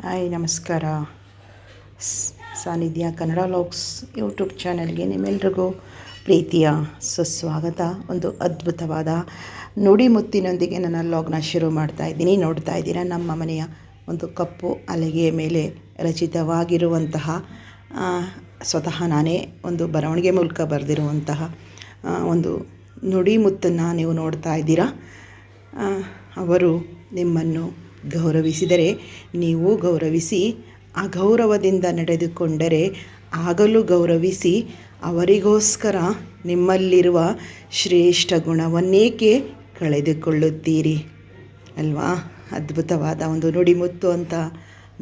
Hi, ನಮಸ್ಕಾರ. ಸಾನಿಧ್ಯ Kannada logs YouTube ಚಾನೆಲ್ಗೆ ನಿಮ್ಮೆಲ್ರಿಗೂ ಪ್ರೀತಿಯ ಸುಸ್ವಾಗತ. ಒಂದು ಅದ್ಭುತವಾದ ನುಡಿಮುತ್ತಿನೊಂದಿಗೆ ನನ್ನ ಲಾಗ್ನ ಶುರು ಮಾಡ್ತಾ ಇದ್ದೀನಿ. ನೋಡ್ತಾ ಇದ್ದೀರಾ, ನಮ್ಮ ಮನೆಯ ಒಂದು ಕಪ್ಪು ಅಲೆಗೆಯ ಮೇಲೆ ರಚಿತವಾಗಿರುವಂತಹ ಸ್ವತಃ ನಾನೇ ಒಂದು ಬರವಣಿಗೆ ಮೂಲಕ ಬರೆದಿರುವಂತಹ ಒಂದು ಒಂದು ನುಡಿಮುತ್ತನ್ನು ನೀವು ನೋಡ್ತಾ ಇದ್ದೀರಾ. ಅವರು ನಿಮ್ಮನ್ನು ಗೌರವಿಸಿದರೆ, ನೀವು ಗೌರವಿಸಿ ಅಗೌರವದಿಂದ ನಡೆದುಕೊಂಡರೆ ಆಗಲೂ ಗೌರವಿಸಿ, ಅವರಿಗೋಸ್ಕರ ನಿಮ್ಮಲ್ಲಿರುವ ಶ್ರೇಷ್ಠ ಗುಣವನ್ನೇಕೆ ಕಳೆದುಕೊಳ್ಳುತ್ತೀರಿ? ಅಲ್ವಾ? ಅದ್ಭುತವಾದ ಒಂದು ನುಡಿಮುತ್ತು ಅಂತ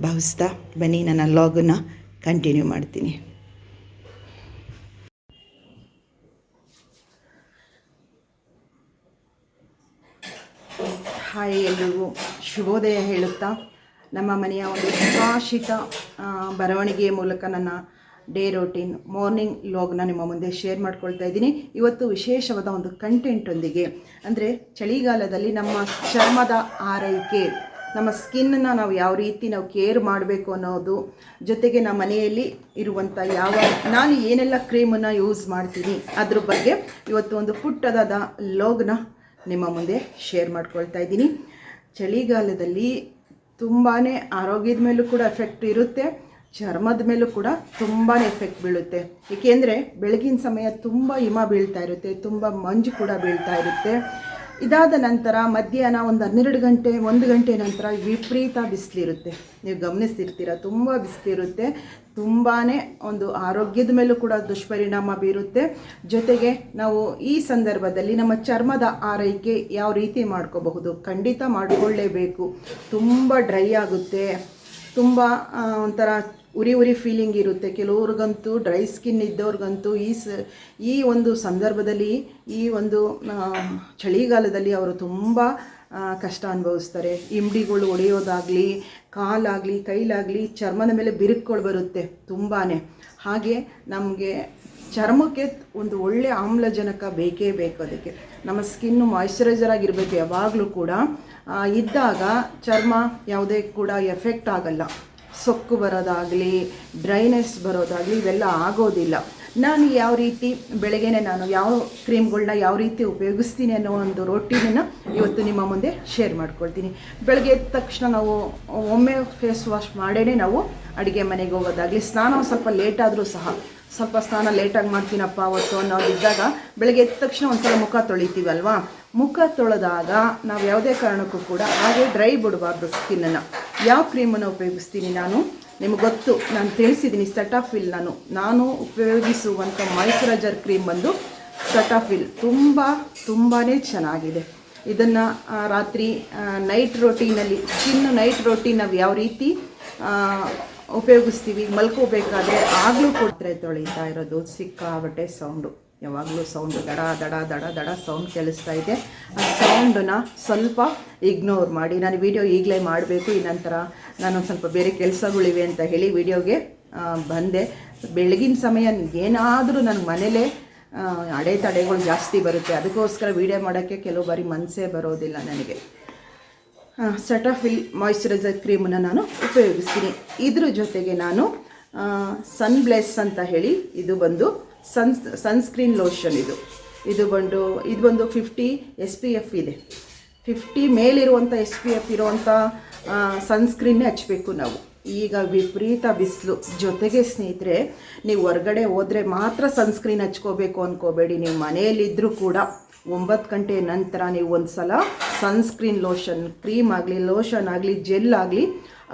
ಭಾವಿಸ್ತಾ ಬನ್ನಿ, ನನ್ನ ಲಾಗನ್ನು ಕಂಟಿನ್ಯೂ ಮಾಡ್ತೀನಿ. ಹಾಯ್ ಎಲ್ರಿಗೂ ಶುಭೋದಯ ಹೇಳುತ್ತಾ, ನಮ್ಮ ಮನೆಯ ಒಂದು ಪ್ರಕಾಶಿತ ಬರವಣಿಗೆಯ ಮೂಲಕ ನನ್ನ ಡೇ ರೋಟೀನ್, ಮಾರ್ನಿಂಗ್ ಲಾಗ್ನ ನಿಮ್ಮ ಮುಂದೆ ಶೇರ್ ಮಾಡ್ಕೊಳ್ತಾ ಇದ್ದೀನಿ. ಇವತ್ತು ವಿಶೇಷವಾದ ಒಂದು ಕಂಟೆಂಟೊಂದಿಗೆ ಅಂದರೆ ಚಳಿಗಾಲದಲ್ಲಿ ನಮ್ಮ ಚರ್ಮದ ಆರೈಕೆ, ನಮ್ಮ ಸ್ಕಿನ್ನ ನಾವು ಯಾವ ರೀತಿ ನಾವು ಕೇರ್ ಮಾಡಬೇಕು ಅನ್ನೋದು, ಜೊತೆಗೆ ನಮ್ಮ ಮನೆಯಲ್ಲಿ ಇರುವಂಥ ಯಾವ, ನಾನು ಏನೆಲ್ಲ ಕ್ರೀಮನ್ನು ಯೂಸ್ ಮಾಡ್ತೀನಿ, ಅದ್ರ ಬಗ್ಗೆ ಇವತ್ತು ಒಂದು ಪುಟ್ಟದಾದ ಲಾಗ್ನ ನಿಮ್ಮ ಮುಂದೆ ಶೇರ್ ಮಾಡ್ಕೊಳ್ತಾ ಇದ್ದೀನಿ. ಚಳಿಗಾಲದಲ್ಲಿ ತುಂಬಾ ಆರೋಗ್ಯದ ಮೇಲೂ ಕೂಡ ಎಫೆಕ್ಟ್ ಇರುತ್ತೆ, ಚರ್ಮದ ಮೇಲೂ ಕೂಡ ತುಂಬಾ ಎಫೆಕ್ಟ್ ಬೀಳುತ್ತೆ. ಏಕೆಂದರೆ ಬೆಳಗಿನ ಸಮಯ ತುಂಬ ಹಿಮ ಬೀಳ್ತಾ ಇರುತ್ತೆ, ತುಂಬ ಮಂಜು ಕೂಡ ಬೀಳ್ತಾ ಇರುತ್ತೆ. ಇದಾದ ನಂತರ ಮಧ್ಯಾಹ್ನ ಒಂದು ಹನ್ನೆರಡು ಗಂಟೆ, ಒಂದು ಗಂಟೆ ನಂತರ ವಿಪರೀತ ಬಿಸಿಲಿರುತ್ತೆ. ನೀವು ಗಮನಿಸ್ತಿರ್ತೀರ? ತುಂಬ ಬಿಸಿಲಿರುತ್ತೆ. ತುಂಬಾ ಒಂದು ಆರೋಗ್ಯದ ಮೇಲೂ ಕೂಡ ದುಷ್ಪರಿಣಾಮ ಬೀರುತ್ತೆ. ಜೊತೆಗೆ ನಾವು ಈ ಸಂದರ್ಭದಲ್ಲಿ ನಮ್ಮ ಚರ್ಮದ ಆರೈಕೆ ಯಾವ ರೀತಿ ಮಾಡ್ಕೋಬಹುದು? ಖಂಡಿತ ಮಾಡಿಕೊಳ್ಳೇಬೇಕು. ತುಂಬ ಡ್ರೈ ಆಗುತ್ತೆ. ತುಂಬ ಒಂಥರ ಉರಿ ಉರಿ ಫೀಲಿಂಗ್ ಇರುತ್ತೆ. ಕೆಲವ್ರಿಗಂತೂ ಡ್ರೈ ಸ್ಕಿನ್ ಇದ್ದವ್ರಿಗಂತೂ ಈ ಸ, ಈ ಒಂದು ಸಂದರ್ಭದಲ್ಲಿ, ಈ ಒಂದು ಚಳಿಗಾಲದಲ್ಲಿ ಅವರು ತುಂಬ ಕಷ್ಟ ಅನುಭವಿಸ್ತಾರೆ. ಇಮ್ಡಿಗಳು ಒಡೆಯೋದಾಗಲಿ ಕಾಲಾಗಲಿ, ಕೈಲಾಗಲಿ ಚರ್ಮದ ಮೇಲೆ ಬಿರುಕುಗಳು ಬರುತ್ತೆ ತುಂಬಾ ಹಾಗೆ ನಮಗೆ ಚರ್ಮಕ್ಕೆ ಒಂದು ಒಳ್ಳೆಯ ಆಮ್ಲಜನಕ ಬೇಕೇ ಬೇಕು ಅದಕ್ಕೆ. ನಮ್ಮ ಸ್ಕಿನ್ನು ಮಾಯಿಶ್ಚರೈಸರ್ ಆಗಿರಬೇಕು ಯಾವಾಗಲೂ ಕೂಡ. ಇದ್ದಾಗ ಚರ್ಮ ಯಾವುದೇ ಕೂಡ ಎಫೆಕ್ಟ್ ಆಗಲ್ಲ. ಸೊಕ್ಕು ಬರೋದಾಗಲಿ ಡ್ರೈನೆಸ್ ಬರೋದಾಗಲಿ, ಇವೆಲ್ಲ ಆಗೋದಿಲ್ಲ. ನಾನು ಯಾವ ರೀತಿ ಬೆಳಗ್ಗೆನೆ ನಾನು ಯಾವ ಕ್ರೀಮ್ಗಳನ್ನ ಯಾವ ರೀತಿ ಉಪಯೋಗಿಸ್ತೀನಿ ಅನ್ನೋ ಒಂದು ರೊಟೀನನ್ನು ಇವತ್ತು ನಿಮ್ಮ ಮುಂದೆ ಶೇರ್ ಮಾಡ್ಕೊಳ್ತೀನಿ. ಬೆಳಗ್ಗೆ ಎದ್ದ ತಕ್ಷಣ ನಾವು ಒಮ್ಮೆ ಫೇಸ್ ವಾಶ್ ಮಾಡೇ ನಾವು ಅಡುಗೆ ಮನೆಗೆ ಹೋಗೋದಾಗಲಿ, ಸ್ನಾನ ಸ್ವಲ್ಪ ಲೇಟ್ ಆದರೂ ಸಹ, ಸ್ವಲ್ಪ ಸ್ನಾನ ಲೇಟಾಗಿ ಮಾಡ್ತೀನಪ್ಪ ಅವತ್ತು ಅನ್ನೋದಿದ್ದಾಗ ಬೆಳಗ್ಗೆ ಎದ್ದ ತಕ್ಷಣ ಒಂದ್ಸಲ ಮುಖ ತೊಳಿತೀವಲ್ವಾ? ಮುಖ ತೊಳೆದಾಗ ನಾವು ಯಾವುದೇ ಕಾರಣಕ್ಕೂ ಕೂಡ ಹಾಗೆ ಡ್ರೈ ಬಿಡಬಾರ್ದು ಸ್ಕಿನ್ನನ್ನು ಯಾವ ಕ್ರೀಮನ್ನು ಉಪಯೋಗಿಸ್ತೀನಿ ನಾನು? ನಿಮ್ಗೆ ಗೊತ್ತು, ನಾನು ತಿಳಿಸಿದ್ದೀನಿ ಸೆಟಾಫಿಲ್ ನಾನು. ನಾನು ಉಪಯೋಗಿಸುವಂಥ ಮಾಯಿಸ್ಚರೈಸರ್ ಕ್ರೀಮ್ ಬಂದು ಸೆಟಾಫಿಲ್ ತುಂಬ ತುಂಬಾ ಚೆನ್ನಾಗಿದೆ. ಇದನ್ನು ರಾತ್ರಿ ನೈಟ್ ರೋಟೀನಲ್ಲಿ ಸ್ಕಿನ್ ನೈಟ್ ರೋಟೀನ್ ನಾವು ಯಾವ ರೀತಿ ಉಪಯೋಗಿಸ್ತೀವಿ, ಮಲ್ಕೋಬೇಕಾದ್ರೆ ಆಗಲೂ ಕೊಟ್ಟರೆ ತೊಳಿತಾ ಇರೋದು ಸಿಕ್ಕಾಬಟ್ಟೆ ಸೌಂಡು. ಯಾವಾಗಲೂ ಸೌಂಡ್ ದಡ ದಡ ದಡ ದಡ ಸೌಂಡ್ ಕೇಳಿಸ್ತಾ ಇದೆ. ಆ ಸೌಂಡನ್ನ ಸ್ವಲ್ಪ ಇಗ್ನೋರ್ ಮಾಡಿ. ನಾನು ವಿಡಿಯೋ ಈಗಲೇ ಮಾಡಬೇಕು ಈ ನಂತರ ನಾನು ಸ್ವಲ್ಪ ಬೇರೆ ಕೆಲಸಗಳಿವೆ ಅಂತ ಹೇಳಿ ವೀಡಿಯೋಗೆ ಬಂದೆ. ಬೆಳಗಿನ ಸಮಯ ಏನಾದರೂ ನನ್ನ ಮನೇಲೇ ಅಡೆತಡೆಗಳು ಜಾಸ್ತಿ ಬರುತ್ತೆ. ಅದಕ್ಕೋಸ್ಕರ ವೀಡಿಯೋ ಮಾಡೋಕ್ಕೆ ಕೆಲವು ಬಾರಿ ಮನಸ್ಸೇ ಬರೋದಿಲ್ಲ ನನಗೆ. ಸೆಟಾಫಿಲ್ ಮಾಯಿಶ್ಚರೈಸರ್ ಕ್ರೀಮನ್ನು ನಾನು ಉಪಯೋಗಿಸ್ತೀನಿ. ಇದ್ರ ಜೊತೆಗೆ ನಾನು ಸನ್ ಬ್ಲೆಸ್ ಅಂತ ಹೇಳಿ ಇದು ಬಂದು ಸನ್ ಸನ್ಸ್ಕ್ರೀನ್ ಲೋಷನ್ ಇದು. ಇದು ಬಂದು ಇದು ಬಂದು ಫಿಫ್ಟಿ ಎಸ್ ಪಿ ಎಫ್ ಇದೆ. ಫಿಫ್ಟಿ ಮೇಲಿರುವಂಥ ಎಸ್ ಪಿ ಎಫ್ ಇರುವಂಥ ಸನ್ಸ್ಕ್ರೀನ್ನೇ ಹಚ್ಚಬೇಕು ನಾವು. ಈಗ ವಿಪರೀತ ಬಿಸಿಲು. ಜೊತೆಗೆ ಸ್ನೇಹಿತರೆ, ನೀವು ಹೊರಗಡೆ ಹೋದರೆ ಮಾತ್ರ ಸನ್ಸ್ಕ್ರೀನ್ ಹಚ್ಕೋಬೇಕು ಅಂದ್ಕೋಬೇಡಿ ನೀವು ಮನೆಯಲ್ಲಿದ್ದರೂ ಕೂಡ ಒಂಬತ್ತು ಗಂಟೆ ನಂತರ ನೀವು ಒಂದು ಸಲ ಸನ್ಸ್ಕ್ರೀನ್ ಲೋಷನ್, ಕ್ರೀಮ್ ಆಗಲಿ, ಲೋಷನ್ ಆಗಲಿ, ಜೆಲ್ ಆಗಲಿ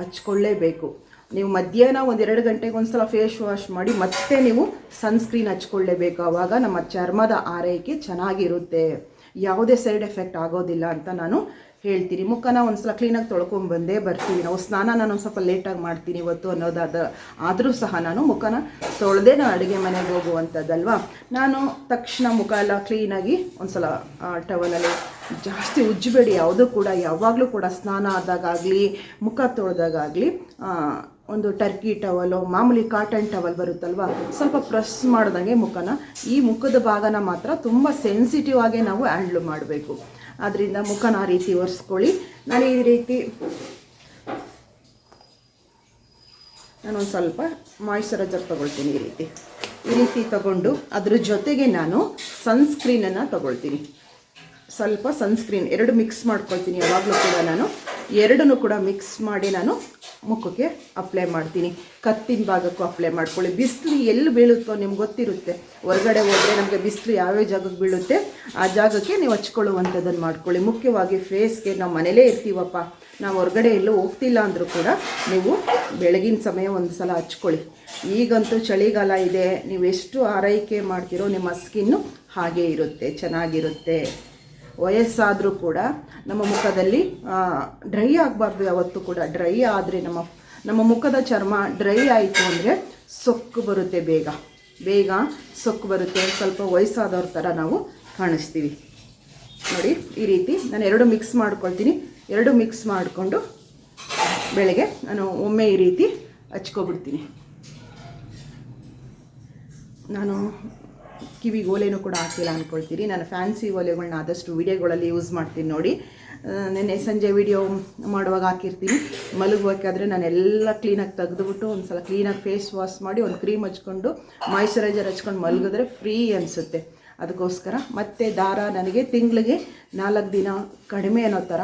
ಹಚ್ಕೊಳ್ಳೇಬೇಕು. ನೀವು ಮಧ್ಯಾಹ್ನ ಒಂದೆರಡು ಗಂಟೆಗೆ ಒಂದು ಸಲ ಫೇಸ್ ವಾಶ್ ಮಾಡಿ ಮತ್ತೆ ನೀವು ಸನ್ಸ್ಕ್ರೀನ್ ಹಚ್ಕೊಳ್ಳೇಬೇಕು. ಆವಾಗ ನಮ್ಮ ಚರ್ಮದ ಆರೈಕೆ ಚೆನ್ನಾಗಿರುತ್ತೆ. ಯಾವುದೇ ಸೈಡ್ ಎಫೆಕ್ಟ್ ಆಗೋದಿಲ್ಲ ಅಂತ ನಾನು ಹೇಳ್ತೀನಿ. ಮುಖನ ಒಂದು ಸಲ ಕ್ಲೀನಾಗಿ ತೊಳ್ಕೊಂಬಂದೇ ಬರ್ತೀನಿ. ನಾವು ಸ್ನಾನ ನಾನು ಒಂದು ಸ್ವಲ್ಪ ಲೇಟಾಗಿ ಮಾಡ್ತೀನಿ ಇವತ್ತು ಅನ್ನೋದಾದ, ಆದರೂ ಸಹ ನಾನು ಮುಖನ ತೊಳೆದೇ ನಾನು ಅಡುಗೆ ಮನೆಗೆ ಹೋಗುವಂಥದ್ದಲ್ವಾ? ನಾನು ತಕ್ಷಣ ಮುಖ ಎಲ್ಲ ಕ್ಲೀನಾಗಿ ಒಂದು ಸಲ ಟವಲಲ್ಲಿ ಜಾಸ್ತಿ ಉಜ್ಜಬೇಡಿ. ಯಾವುದೂ ಕೂಡ ಯಾವಾಗಲೂ ಕೂಡ ಸ್ನಾನ ಆದಾಗಲಿ ಮುಖ ತೊಳೆದಾಗಲಿ ಒಂದು ಟರ್ಕಿ ಟವಲು ಮಾಮೂಲಿ ಕಾಟನ್ ಟವಲ್ ಬರುತ್ತಲ್ವ? ಸ್ವಲ್ಪ ಪ್ರೆಸ್ ಮಾಡ್ದಂಗೆ ಮುಖನ. ಈ ಮುಖದ ಭಾಗನ ಮಾತ್ರ ತುಂಬ ಸೆನ್ಸಿಟಿವ್ ಆಗಿ ನಾವು ಹ್ಯಾಂಡ್ಲ್ ಮಾಡಬೇಕು. ಅದರಿಂದ ಮುಖನ ಆ ರೀತಿ ಒರೆಸ್ಕೊಳ್ಳಿ. ನಾನು ಈ ರೀತಿ ನಾನೊಂದು ಸ್ವಲ್ಪ ಮಾಯಿಶ್ಚರೈಸರ್ ತೊಗೊಳ್ತೀನಿ ಈ ರೀತಿ. ಈ ರೀತಿ ತಗೊಂಡು ಅದ್ರ ಜೊತೆಗೆ ನಾನು ಸನ್ಸ್ಕ್ರೀನನ್ನು ತಗೊಳ್ತೀನಿ. ಸ್ವಲ್ಪ ಸನ್ಸ್ಕ್ರೀನ್ ಎರಡು ಮಿಕ್ಸ್ ಮಾಡ್ಕೊಳ್ತೀನಿ ಯಾವಾಗಲೂ ಕೂಡ ನಾನು. ಎರಡನ್ನೂ ಕೂಡ ಮಿಕ್ಸ್ ಮಾಡಿ ನಾನು ಮುಖಕ್ಕೆ ಅಪ್ಲೈ ಮಾಡ್ತೀನಿ. ಕತ್ತಿನ ಭಾಗಕ್ಕೂ ಅಪ್ಲೈ ಮಾಡ್ಕೊಳ್ಳಿ. ಬಿಸಿಲು ಎಲ್ಲಿ ಬೀಳುತ್ತೋ ನಿಮ್ಗೆ ಗೊತ್ತಿರುತ್ತೆ. ಹೊರಗಡೆ ಹೋದರೆ ನಮಗೆ ಬಿಸಿಲು ಯಾವ್ಯಾವ ಜಾಗಕ್ಕೆ ಬೀಳುತ್ತೆ, ಆ ಜಾಗಕ್ಕೆ ನೀವು ಹಚ್ಕೊಳ್ಳುವಂಥದ್ದನ್ನು ಮಾಡ್ಕೊಳ್ಳಿ. ಮುಖ್ಯವಾಗಿ ಫೇಸ್ಗೆ ನಾವು ಮನೇಲೇ ಇರ್ತೀವಪ್ಪ, ನಾವು ಹೊರಗಡೆ ಎಲ್ಲೂ ಹೋಗ್ತಿಲ್ಲ ಅಂದರೂ ಕೂಡ ನೀವು ಬೆಳಗಿನ ಸಮಯ ಒಂದು ಸಲ ಹಚ್ಕೊಳ್ಳಿ. ಈಗಂತೂ ಚಳಿಗಾಲ ಇದೆ, ನೀವು ಎಷ್ಟು ಆರೈಕೆ ಮಾಡ್ತೀರೋ ನಿಮ್ಮ ಸ್ಕಿನ್ನು ಹಾಗೇ ಇರುತ್ತೆ, ಚೆನ್ನಾಗಿರುತ್ತೆ. ವಯಸ್ಸಾದರೂ ಕೂಡ ನಮ್ಮ ಮುಖದಲ್ಲಿ ಡ್ರೈ ಆಗಬಾರ್ದು ಯಾವತ್ತೂ ಕೂಡ. ಡ್ರೈ ಆದರೆ ನಮ್ಮ ನಮ್ಮ ಮುಖದ ಚರ್ಮ ಡ್ರೈ ಆಯಿತು ಅಂದರೆ ಸೊಕ್ಕು ಬರುತ್ತೆ ಬೇಗ. ಬೇಗ ಸೊಕ್ಕು ಬರುತ್ತೆ. ಸ್ವಲ್ಪ ವಯಸ್ಸಾದವ್ರ ಥರ ನಾವು ಕಾಣಿಸ್ತೀವಿ. ನೋಡಿ, ಈ ರೀತಿ ನಾನು ಎರಡು ಮಿಕ್ಸ್ ಮಾಡ್ಕೊಳ್ತೀನಿ. ಎರಡು ಮಿಕ್ಸ್ ಮಾಡಿಕೊಂಡು ಬೆಳಗ್ಗೆ ನಾನು ಒಮ್ಮೆ ಈ ರೀತಿ ಹಚ್ಕೊಬಿಡ್ತೀನಿ. ನಾನು ಕಿವಿಗೆ ಓಲೆನೂ ಕೂಡ ಹಾಕಿಲ್ಲ ಅಂದ್ಕೊಳ್ತೀರಿ ನಾನು ಫ್ಯಾನ್ಸಿ ಓಲೆಗಳನ್ನ ಆದಷ್ಟು ವಿಡಿಯೋಗಳಲ್ಲಿ ಯೂಸ್ ಮಾಡ್ತೀನಿ ನೋಡಿ. ನೆನ್ನೆ ಸಂಜೆ ವಿಡಿಯೋ ಮಾಡುವಾಗ ಹಾಕಿರ್ತೀನಿ. ಮಲಗಬೇಕಾದ್ರೆ ನಾನು ಎಲ್ಲ ಕ್ಲೀನಾಗಿ ತೆಗೆದುಬಿಟ್ಟು ಒಂದು ಸಲ ಕ್ಲೀನಾಗಿ ಫೇಸ್ ವಾಶ್ ಮಾಡಿ ಒಂದು ಕ್ರೀಮ್ ಹಚ್ಕೊಂಡು ಮಾಯ್ಶ್ಚರೈಸರ್ ಹಚ್ಕೊಂಡು ಮಲಗಿದ್ರೆ ಫ್ರೀ ಅನಿಸುತ್ತೆ. ಅದಕ್ಕೋಸ್ಕರ ಮತ್ತೆ ದಾರ ನನಗೆ ತಿಂಗಳಿಗೆ ನಾಲ್ಕು ದಿನ ಕಡಿಮೆ ಅನ್ನೋ ಥರ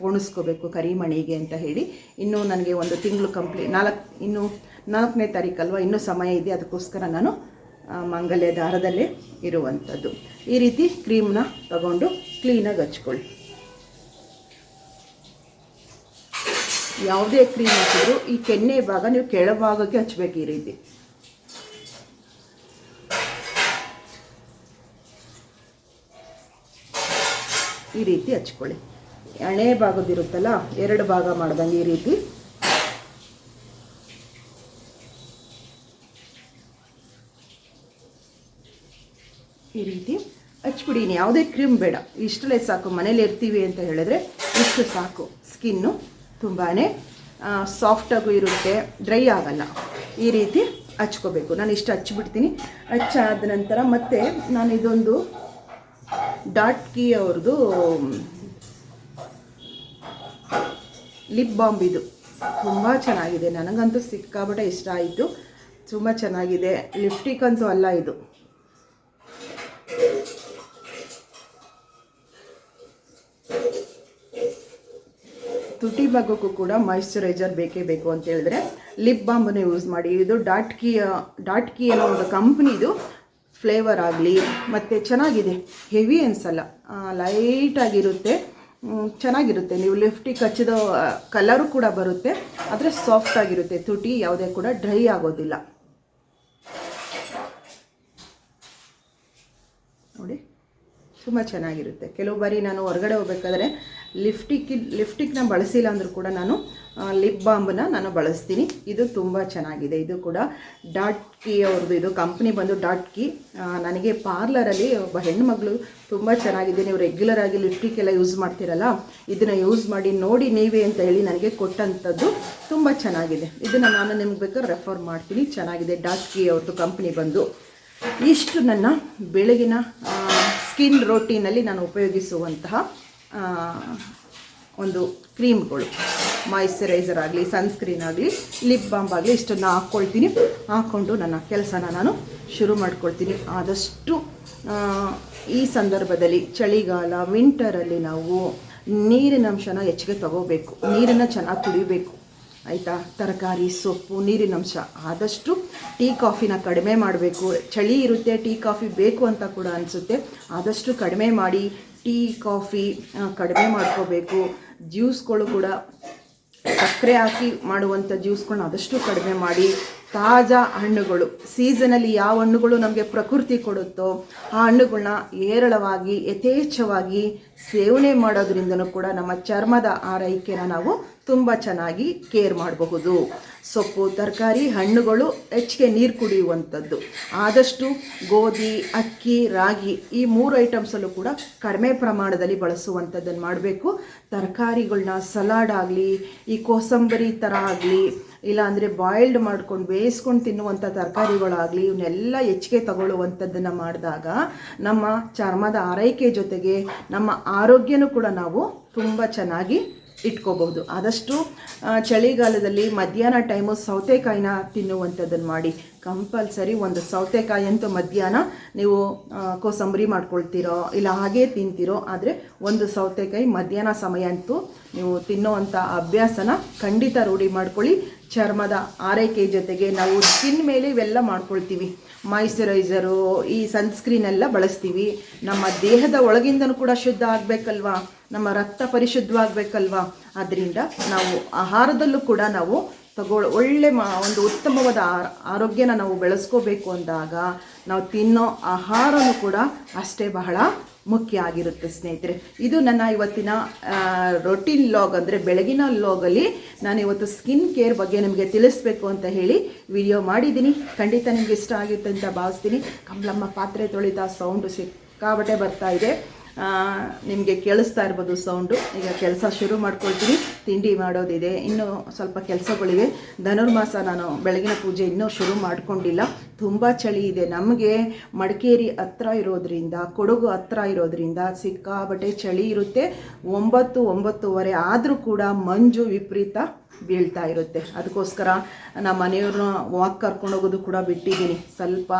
ಪೋಣಿಸ್ಕೋಬೇಕು ಕರಿಮಣಿಗೆ ಅಂತ ಹೇಳಿ. ಇನ್ನೂ ನನಗೆ ಒಂದು ತಿಂಗಳು ಕಂಪ್ಲೀ ನಾಲ್ಕು, ಇನ್ನೂ ನಾಲ್ಕನೇ ತಾರೀಕಲ್ವ, ಇನ್ನೂ ಸಮಯ ಇದೆ. ಅದಕ್ಕೋಸ್ಕರ ನಾನು ಮಂಗಲ್ಯ ದಾರದಲ್ಲೇ ಇರುವಂಥದ್ದು. ಈ ರೀತಿ ಕ್ರೀಮ್ನ ತಗೊಂಡು ಕ್ಲೀನಾಗಿ ಹಚ್ಕೊಳ್ಳಿ. ಯಾವುದೇ ಕ್ರೀಮ್ ಹಾಕಿದ್ರು ಈ ಕೆನ್ನೆ ಭಾಗ ನೀವು ಕೆಳಭಾಗಕ್ಕೆ ಹಚ್ಬೇಕು ಈ ರೀತಿ. ಈ ರೀತಿ ಹಚ್ಕೊಳ್ಳಿ. ಹಣೆ ಭಾಗದಿರುತ್ತಲ್ಲ, ಎರಡು ಭಾಗ ಮಾಡ್ದಂಗೆ ಈ ರೀತಿ ಈ ರೀತಿ ಹಚ್ಬಿಡಿ ಯಾವುದೇ ಕ್ರೀಮ್ ಬೇಡ. ಇಷ್ಟಲೇ ಸಾಕು. ಮನೇಲಿ ಇರ್ತೀವಿ ಅಂತ ಹೇಳಿದ್ರೆ ಇಷ್ಟು ಸಾಕು. ಸ್ಕಿನ್ನು ತುಂಬಾ ಸಾಫ್ಟಾಗೂ ಇರುತ್ತೆ. ಡ್ರೈ ಆಗಲ್ಲ. ಈ ರೀತಿ ಹಚ್ಕೋಬೇಕು. ನಾನು ಇಷ್ಟು ಹಚ್ಬಿಡ್ತೀನಿ. ಹಚ್ಚಾದ ನಂತರ ಮತ್ತೆ ನಾನು ಇದೊಂದು ಡಾಟ್ ಕೀ ಅವ್ರದ್ದು, ಲಿಪ್ ಬಾಂಬ್ ಇದು. ತುಂಬ ಚೆನ್ನಾಗಿದೆ. ನನಗಂತೂ ಸಿಕ್ಕಾಬಿಟ್ಟೆ ಇಷ್ಟ ಆಯಿತು. ತುಂಬ ಚೆನ್ನಾಗಿದೆ. ಲಿಪ್ಸ್ಟಿಕ್ ಅಂತೂ ಅಲ್ಲ ಇದು. ತುಟಿ ಭಾಗಕ್ಕೂ ಕೂಡ ಮಾಯಿಶ್ಚರೈಸರ್ ಬೇಕೇ ಬೇಕು ಅಂತ ಹೇಳಿದ್ರೆ ಲಿಪ್ ಬಾಂಬನ್ನು ಯೂಸ್ ಮಾಡಿ. ಇದು ಡಾಟ್ ಡಾಟ್ಕಿ ಅನ್ನೋ ಒಂದು ಕಂಪ್ನಿದು ಫ್ಲೇವರ್ ಆಗಲಿ, ಮತ್ತು ಚೆನ್ನಾಗಿದೆ ಹೆವಿ ಅನ್ಸಲ್ಲ ಲೈಟಾಗಿರುತ್ತೆ ಚೆನ್ನಾಗಿರುತ್ತೆ. ನೀವು ಲಿಫ್ಟಿಗೆ ಹಚ್ಚಿದ ಕಲರು ಕೂಡ ಬರುತ್ತೆ, ಆದರೆ ಸಾಫ್ಟ್ ಆಗಿರುತ್ತೆ. ತುಟಿ ಯಾವುದೇ ಕೂಡ ಡ್ರೈ ಆಗೋದಿಲ್ಲ. ನೋಡಿ, ತುಂಬ ಚೆನ್ನಾಗಿರುತ್ತೆ. ಕೆಲವು ಬಾರಿ ನಾನು ಹೊರಗಡೆ ಹೋಗ್ಬೇಕಾದ್ರೆ ಲಿಫ್ಟಿಕ್ ಲಿಫ್ಟಿಕ್ನ ಬಳಸಿಲ್ಲ ಅಂದರೂ ಕೂಡ ನಾನು ಲಿಪ್ ಬಾಂಬನ್ನ ನಾನು ಬಳಸ್ತೀನಿ. ಇದು ತುಂಬ ಚೆನ್ನಾಗಿದೆ. ಇದು ಕೂಡ ಡಾಟ್ ಕೀ ಅವ್ರದ್ದು ಇದು ಕಂಪ್ನಿ ಬಂದು ಡಾಟ್ ಕೀ. ನನಗೆ ಪಾರ್ಲರಲ್ಲಿ ಒಬ್ಬ ಹೆಣ್ಮಗಳು ತುಂಬ ಚೆನ್ನಾಗಿದೆ. ನೀವು ರೆಗ್ಯುಲರ್ ಆಗಿ ಲಿಪ್ಟಿಕ್ ಎಲ್ಲ ಯೂಸ್ ಮಾಡ್ತೀರಲ್ಲ, ಇದನ್ನು ಯೂಸ್ ಮಾಡಿ ನೋಡಿ ನೀವೇ ಅಂತ ಹೇಳಿ ನನಗೆ ಕೊಟ್ಟಂಥದ್ದು ತುಂಬ ಚೆನ್ನಾಗಿದೆ. ಇದನ್ನು ನಾನು ನಿಮ್ಗೆ ಬೇಕಾದ್ರೆ ರೆಫರ್ ಮಾಡ್ತೀನಿ. ಚೆನ್ನಾಗಿದೆ ಡಾಟ್ ಕೀ ಅವ್ರದ್ದು ಕಂಪ್ನಿ ಬಂದು. ಇಷ್ಟು ನನ್ನ ಬೆಳಗಿನ ಸ್ಕಿನ್ ರೋಟೀನಲ್ಲಿ ನಾನು ಉಪಯೋಗಿಸುವಂತಹ ಒಂದು ಕ್ರೀಮ್ಗಳು ಮಾಯಿಶ್ಚರೈಸರ್ ಆಗಲಿ ಸನ್ಸ್ಕ್ರೀನ್ ಆಗಲಿ ಲಿಪ್ ಬಾಮ್ ಆಗಲಿ ಇಷ್ಟನ್ನು ಹಾಕ್ಕೊಳ್ತೀನಿ. ಹಾಕ್ಕೊಂಡು ನನ್ನ ಕೆಲಸನ ನಾನು ಶುರು ಮಾಡ್ಕೊಳ್ತೀನಿ. ಆದಷ್ಟು ಈ ಸಂದರ್ಭದಲ್ಲಿ ಚಳಿಗಾಲ ವಿಂಟರಲ್ಲಿ ನಾವು ನೀರಿನ ಅಂಶನ ಹೆಚ್ಚಿಗೆ ತಗೋಬೇಕು. ನೀರನ್ನು ಚೆನ್ನಾಗಿ ಕುಡಿಬೇಕು. ಆಯಿತಾ? ತರಕಾರಿ, ಸೊಪ್ಪು, ನೀರಿನ ಅಂಶ. ಆದಷ್ಟು ಟೀ ಕಾಫಿನ ಕಡಿಮೆ ಮಾಡಬೇಕು. ಚಳಿ ಇರುತ್ತೆ, ಟೀ ಕಾಫಿ ಬೇಕು ಅಂತ ಕೂಡ ಅನಿಸುತ್ತೆ. ಆದಷ್ಟು ಕಡಿಮೆ ಮಾಡಿ ಟೀ ಕಾಫಿ ಕಡಿಮೆ ಮಾಡ್ಕೋಬೇಕು. ಜ್ಯೂಸ್ಗಳು ಕೂಡ ಸಕ್ಕರೆ ಹಾಕಿ ಮಾಡುವಂಥ ಜ್ಯೂಸ್ಗಳನ್ನ ಆದಷ್ಟು ಕಡಿಮೆ ಮಾಡಿ ತಾಜಾ ಹಣ್ಣುಗಳು. ಸೀಸನಲ್ಲಿ ಯಾವ ಹಣ್ಣುಗಳು ನಮಗೆ ಪ್ರಕೃತಿ ಕೊಡುತ್ತೋ, ಆ ಹಣ್ಣುಗಳನ್ನ ಏರಳವಾಗಿ ಯಥೇಚ್ಛವಾಗಿ ಸೇವನೆ ಮಾಡೋದ್ರಿಂದನೂ ಕೂಡ ನಮ್ಮ ಚರ್ಮದ ಆರೈಕೆನ ನಾವು ತುಂಬ ಚೆನ್ನಾಗಿ ಕೇರ್ ಮಾಡಬಹುದು. ಸೊಪ್ಪು, ತರಕಾರಿ, ಹಣ್ಣುಗಳು ಹೆಚ್ಚಿಗೆ ನೀರು ಕುಡಿಯುವಂಥದ್ದು. ಆದಷ್ಟು ಗೋಧಿ, ಅಕ್ಕಿ, ರಾಗಿ ಈ ಮೂರು ಐಟಮ್ಸಲ್ಲೂ ಕೂಡ ಕಡಿಮೆ ಪ್ರಮಾಣದಲ್ಲಿ ಬಳಸುವಂಥದ್ದನ್ನು ಮಾಡಬೇಕು. ತರಕಾರಿಗಳನ್ನ ಸಲಾಡ್ ಆಗಲಿ, ಈ ಕೋಸಂಬರಿ ಥರ ಆಗಲಿ, ಇಲ್ಲಾಂದರೆ ಬಾಯ್ಲ್ಡ್ ಮಾಡ್ಕೊಂಡು ಬೇಯಿಸ್ಕೊಂಡು ತಿನ್ನುವಂಥ ತರಕಾರಿಗಳಾಗಲಿ ಇವನ್ನೆಲ್ಲ ಹೆಚ್ಚಿಗೆ ತಗೊಳ್ಳುವಂಥದ್ದನ್ನು ಮಾಡಿದಾಗ ನಮ್ಮ ಚರ್ಮದ ಆರೈಕೆ ಜೊತೆಗೆ ನಮ್ಮ ಆರೋಗ್ಯನೂ ಕೂಡ ನಾವು ತುಂಬ ಚೆನ್ನಾಗಿ ಇಟ್ಕೋಬಹುದು. ಆದಷ್ಟು ಚಳಿಗಾಲದಲ್ಲಿ ಮಧ್ಯಾಹ್ನ ಟೈಮು ಸೌತೆಕಾಯಿನ ತಿನ್ನುವಂಥದ್ದನ್ನು ಮಾಡಿ. ಕಂಪಲ್ಸರಿ ಒಂದು ಸೌತೆಕಾಯಿ ಅಂತೂ ಮಧ್ಯಾಹ್ನ ನೀವು ಕೋಸಂಬರಿ ಮಾಡ್ಕೊಳ್ತೀರೋ, ಇಲ್ಲ ಹಾಗೇ ತಿಂತೀರೋ, ಆದರೆ ಒಂದು ಸೌತೆಕಾಯಿ ಮಧ್ಯಾಹ್ನ ಸಮಯ ಅಂತೂ ನೀವು ತಿನ್ನೋವಂಥ ಅಭ್ಯಾಸನ ಖಂಡಿತ ರೂಢಿ ಮಾಡ್ಕೊಳ್ಳಿ. ಚರ್ಮದ ಆರೈಕೆ ಜೊತೆಗೆ ನಾವು ಸ್ಕಿನ್ ಮೇಲೆ ಇವೆಲ್ಲ ಮಾಡ್ಕೊಳ್ತೀವಿ. ಮಾಯಿಶ್ಚರೈಸರು ಈ ಸನ್ಸ್ಕ್ರೀನ್ ಎಲ್ಲ ಬಳಸ್ತೀವಿ. ನಮ್ಮ ದೇಹದ ಒಳಗಿಂದನೂ ಕೂಡ ಶುದ್ಧ ಆಗಬೇಕಲ್ವಾ? ನಮ್ಮ ರಕ್ತ ಪರಿಶುದ್ಧವಾಗಬೇಕಲ್ವಾ? ಅದರಿಂದ ನಾವು ಆಹಾರದಲ್ಲೂ ಕೂಡ ನಾವು ತಗೊಳ್ ಒಳ್ಳೆ ಮಾ ಒಂದು ಉತ್ತಮವಾದ ಆರೋಗ್ಯನ ನಾವು ಬೆಳೆಸ್ಕೋಬೇಕು ಅಂದಾಗ ನಾವು ತಿನ್ನೋ ಆಹಾರನೂ ಕೂಡ ಅಷ್ಟೇ ಬಹಳ ಮುಖ್ಯ ಆಗಿರುತ್ತೆ ಸ್ನೇಹಿತರೆ. ಇದು ನನ್ನ ಇವತ್ತಿನ ರೊಟೀನ್ ಲಾಗ್ ಅಂದರೆ ಬೆಳಗಿನ ಲಾಗಲ್ಲಿ ನಾನು ಇವತ್ತು ಸ್ಕಿನ್ ಕೇರ್ ಬಗ್ಗೆ ನಿಮಗೆ ತಿಳಿಸ್ಬೇಕು ಅಂತ ಹೇಳಿ ವಿಡಿಯೋ ಮಾಡಿದ್ದೀನಿ. ಖಂಡಿತ ನಿಮ್ಗೆ ಇಷ್ಟ ಆಗುತ್ತೆ ಅಂತ ಭಾವಿಸ್ತೀನಿ. ಕಮಲಮ್ಮ ಪಾತ್ರೆ ತೊಳಿತಾ ಸೌಂಡು ಸಿಕ್ಕಾಬಟ್ಟೆ ಬರ್ತಾ ಇದೆ. ನಿಮಗೆ ಕೇಳಿಸ್ತಾ ಇರ್ಬೋದು ಸೌಂಡು ಈಗ ಕೆಲಸ ಶುರು ಮಾಡ್ಕೊಳ್ತೀನಿ. ತಿಂಡಿ ಮಾಡೋದಿದೆ. ಇನ್ನೂ ಸ್ವಲ್ಪ ಕೆಲಸಗಳಿವೆ. ಧನುರ್ಮಾಸ ನಾನು ಬೆಳಗಿನ ಪೂಜೆ ಇನ್ನೂ ಶುರು ಮಾಡಿಕೊಂಡಿಲ್ಲ. ತುಂಬ ಚಳಿ ಇದೆ. ನಮಗೆ ಮಡಿಕೇರಿ ಹತ್ರ ಇರೋದ್ರಿಂದ, ಕೊಡಗು ಹತ್ರ ಇರೋದ್ರಿಂದ ಸಿಕ್ಕಾಬಟ್ಟೆ ಚಳಿ ಇರುತ್ತೆ. ಒಂಬತ್ತು, ಒಂಬತ್ತುವರೆ ಆದರೂ ಕೂಡ ಮಂಜು ವಿಪರೀತ ಬೀಳ್ತಾ ಇರುತ್ತೆ. ಅದಕ್ಕೋಸ್ಕರ ನಮ್ಮ ಮನೆಯವ್ರನ್ನ ವಾಕ್ ಕರ್ಕೊಂಡು ಹೋಗೋದು ಕೂಡ ಬಿಟ್ಟಿದ್ದೀನಿ. ಸ್ವಲ್ಪ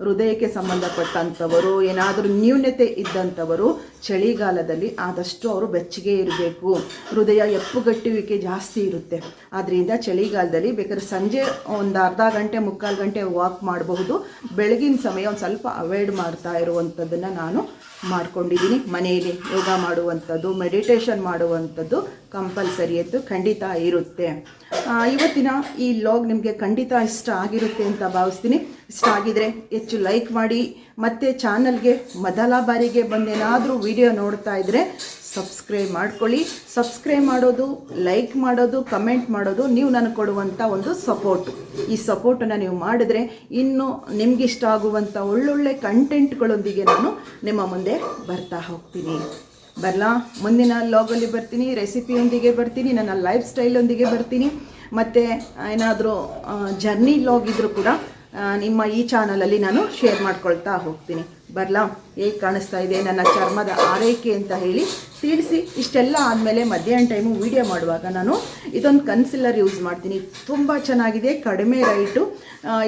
ಹೃದಯಕ್ಕೆ ಸಂಬಂಧಪಟ್ಟಂಥವರು, ಏನಾದರೂ ನ್ಯೂನತೆ ಇದ್ದಂಥವರು, ಚಳಿಗಾಲದಲ್ಲಿ ಆದಷ್ಟು ಅವರು ಬೆಚ್ಚಗೆ ಇರಬೇಕು. ಹೃದಯ ಎಪ್ಪುಗಟ್ಟುವಿಕೆ ಜಾಸ್ತಿ ಇರುತ್ತೆ. ಆದ್ದರಿಂದ ಚಳಿಗಾಲದಲ್ಲಿ ಬೇಕಾದ್ರೆ ಸಂಜೆ ಒಂದು ಅರ್ಧ ಗಂಟೆ, ಮುಕ್ಕಾಲು ಗಂಟೆ ವಾಕ್ ಮಾಡಬಹುದು. ಬೆಳಗಿನ ಸಮಯ ಒಂದು ಸ್ವಲ್ಪ ಅವಾಯ್ಡ್ ಮಾಡ್ತಾ ಇರುವಂಥದ್ದನ್ನು ನಾನು ಮಾಡ್ಕೊಂಡಿದ್ದೀನಿ. ಮನೆಯಲ್ಲಿ ಯೋಗ ಮಾಡುವಂಥದ್ದು ಮೆಡಿಟೇಷನ್ ಮಾಡುವಂಥದ್ದು ಕಂಪಲ್ಸರಿ ಅಂತ ಖಂಡಿತ ಇರುತ್ತೆ. ಇವತ್ತಿನ ಈ ಲಾಗ್ ನಿಮಗೆ ಖಂಡಿತ ಇಷ್ಟ ಆಗಿರುತ್ತೆ ಅಂತ ಭಾವಿಸ್ತೀನಿ. ಇಷ್ಟ ಆಗಿದರೆ ಹೆಚ್ಚು ಲೈಕ್ ಮಾಡಿ, ಮತ್ತು ಚಾನಲ್ಗೆ ಮೊದಲ ಬಾರಿಗೆ ಬಂದೇನಾದರೂ ವಿಡಿಯೋ ನೋಡ್ತಾ ಇದ್ದರೆ ಸಬ್ಸ್ಕ್ರೈಬ್ ಮಾಡ್ಕೊಳ್ಳಿ. ಸಬ್ಸ್ಕ್ರೈಬ್ ಮಾಡೋದು ಲೈಕ್ ಮಾಡೋದು ಕಮೆಂಟ್ ಮಾಡೋದು ನೀವು ನನಗೆ ಕೊಡುವಂಥ ಒಂದು ಸಪೋರ್ಟು ಈ ಸಪೋರ್ಟನ್ನು ನೀವು ಮಾಡಿದ್ರೆ ಇನ್ನು ನಿಮ್ಗಿಷ್ಟ ಆಗುವಂಥ ಒಳ್ಳೊಳ್ಳೆ ಕಂಟೆಂಟ್ಗಳೊಂದಿಗೆ ನಾನು ನಿಮ್ಮ ಮುಂದೆ ಬರ್ತಾ ಹೋಗ್ತೀನಿ. ಬರಲಾ? ಮುಂದಿನ ಲಾಗಲ್ಲಿ ಬರ್ತೀನಿ ರೆಸಿಪಿಯೊಂದಿಗೆ ಬರ್ತೀನಿ, ನನ್ನ ಲೈಫ್ ಸ್ಟೈಲೊಂದಿಗೆ ಬರ್ತೀನಿ. ಮತ್ತು ಏನಾದರೂ ಜರ್ನಿ ಲಾಗ್ ಇದ್ದರೂ ಕೂಡ ನಿಮ್ಮ ಈ ಚಾನಲಲ್ಲಿ ನಾನು ಶೇರ್ ಮಾಡ್ಕೊಳ್ತಾ ಹೋಗ್ತೀನಿ. ಬರಲಾ? ಹೇಗೆ ಕಾಣಿಸ್ತಾ ಇದೆ ನನ್ನ ಚರ್ಮದ ಆರೈಕೆ ಅಂತ ಹೇಳಿ ತಿಳಿಸಿ. ಇಷ್ಟೆಲ್ಲ ಆದಮೇಲೆ ಮಧ್ಯಾಹ್ನ ಟೈಮು ವೀಡಿಯೋ ಮಾಡುವಾಗ ನಾನು ಇದೊಂದು ಕನ್ಸಿಲ್ಲರ್ ಯೂಸ್ ಮಾಡ್ತೀನಿ. ತುಂಬ ಚೆನ್ನಾಗಿದೆ, ಕಡಿಮೆ ರೈಟು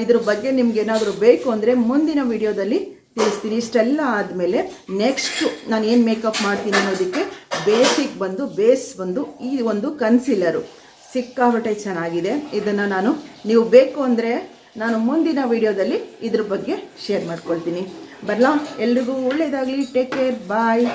ಇದ್ರ ಬಗ್ಗೆ ನಿಮ್ಗೆ ಏನಾದರೂ ಬೇಕು ಅಂದರೆ ಮುಂದಿನ ವಿಡಿಯೋದಲ್ಲಿ ತಿಳಿಸ್ತೀನಿ. ಇಷ್ಟೆಲ್ಲ ಆದಮೇಲೆ ನೆಕ್ಸ್ಟು ನಾನು ಏನು ಮೇಕಪ್ ಮಾಡ್ತೀನಿ ಅನ್ನೋದಕ್ಕೆ ಬೇಸಿಕ್ ಬಂದು ಬೇಸ್ ಬಂದು ಈ ಒಂದು ಕನ್ಸಿಲ್ಲರು ಸಿಕ್ಕಾಬಟ್ಟೆ ಚೆನ್ನಾಗಿದೆ. ಇದನ್ನು ನಾನು ನೀವು ಬೇಕು ಅಂದರೆ ನಾನು ಮುಂದಿನ ವಿಡಿಯೋದಲ್ಲಿ ಇದ್ರ ಬಗ್ಗೆ ಶೇರ್ ಮಾಡ್ಕೊಳ್ತೀನಿ. ಬರಲಾ? ಎಲ್ರಿಗೂ ಒಳ್ಳೆಯದಾಗಲಿ ಟೇಕ್ ಕೇರ್ ಬಾಯ್